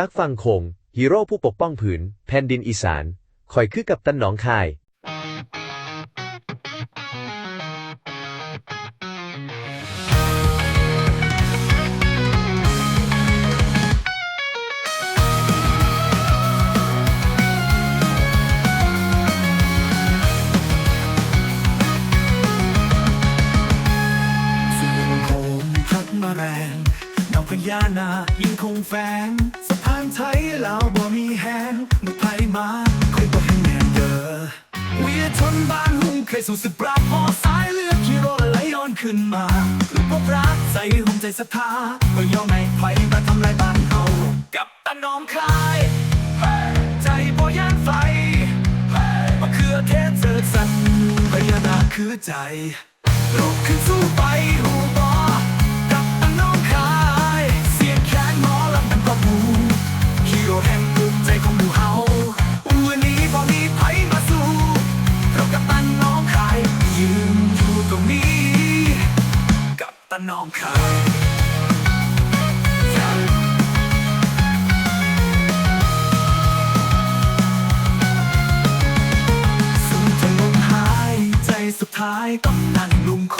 จากฝั่งโขงฮีโร่ผู้ปกป้องผืน แผ่นดินอีสาน คอยคือกับตันหนองคายส่วนโคมพัดมาแรงดาวพญานาคยิ่งคงแฝงานไทยลาวบ่มีแหงเมื่อไผมาคอยบ่ให้แม่นเด้อเวียทนบ้านหุ่งเคยสู่สึกปราบพอสายเลือดฮีโร่ละไหลย้อนขึ้นมาหรือพบรักใจหุ่มใจศรัทธาเมื่ยอมให้ไผมาทำลายบ้านเฮากับตาน้องคายใจบ่ย่านไฟมะเขือเทศเจิดสันพญานาคคือใจลุกขึ้นสู้ไปหู ละนองค่ะสุดท้ายต้องนั่งลุงโค